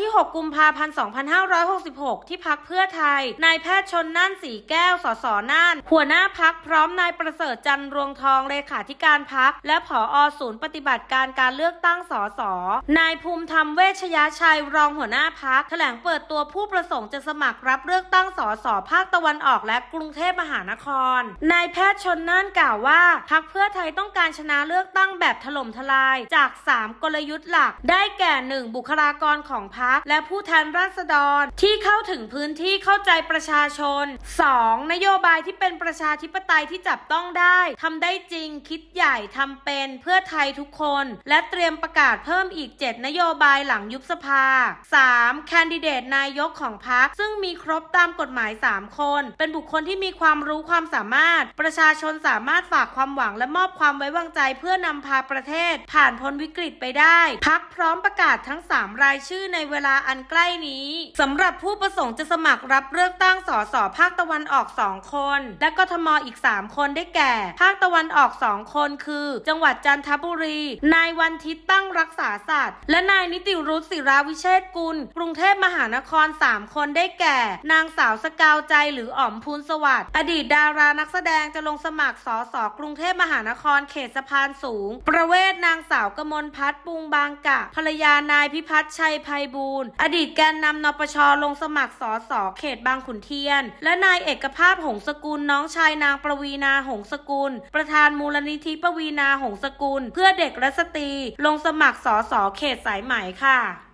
ที่ 6 กุมภาพันธ์ 2566 ที่พักเพื่อไทย นายแพทย์ชนน่านสีแก้ว สสน่าน หัวหน้าพักพร้อมนายประเสริฐจันทร์รวงทองเลขาธิการพัก และผอศูนย์ปฏิบัติการการเลือกตั้งสส นายภูมิธรรมเวชยชัยรองหัวหน้าพักแถลงเปิดตัวผู้ประสงค์จะสมัครรับเลือกตั้งสสภาคตะวันออกและกรุงเทพมหานคร นายแพทย์ชนน่านกล่าวว่าพักเพื่อไทยต้องการชนะเลือกตั้งแบบถล่มทลายจาก 3 กลยุทธ์หลัก ได้แก่ 1. บุคลากรของพักและผู้แทนราษฎรที่เข้าถึงพื้นที่เข้าใจประชาชน 2. นโยบายที่เป็นประชาธิปไตยที่จับต้องได้ทำได้จริงคิดใหญ่ทำเป็นเพื่อไทยทุกคน และเตรียมประกาศเพิ่มอีก 7 นโยบายหลังยุบสภา 3. แคนดิเดตนายกของพักซึ่งมีครบตามกฎหมาย 3 คน เป็นบุคคลที่มีความรู้ความสามารถ ประชาชนสามารถฝากความหวังและมอบความไว้วางใจเพื่อนำพาประเทศ ผ่านพ้นวิกฤตไปได้ พักพร้อมประกาศทั้ง 3 รายชื่อในเวลาอันใกล้นี้สำหรับผู้ประสงค์จะสมัครรับเลือกตั้งสสภาคตะวันออก 2 คน และกทมอีก 3 คนได้แก่ ภาคตะวันออก 2 คน คือ จังหวัดจันทบุรี นายวันทิตตั้งรักษาศาสตว์และนายนิติรุธศิราวิเชษกุล กรุงเทพมหานคร 3 คนได้แก่ นางสาวสกาวใจหรืออ๋อมพูนสวัสดิ์อดีตดารานักแสดงจะลงสมัครสสกรุงเทพมหานครเขตสะพานสูง ประเวศนางสาวกมลพัฒน์ปุงบางกะภรรยานายพิพัฒน์ชัยภัยบูรณ์อดีตแกนนำนปชลงสมัครสสเขตบางขุนเทียน และนายเอกภาพหงสกุลน้องชายนางประวีนาหงสกุล ประธานมูลนิธิประวีนาหงสกุล เพื่อเด็กและสตรี ลงสมัครสสเขตสายไหมค่ะ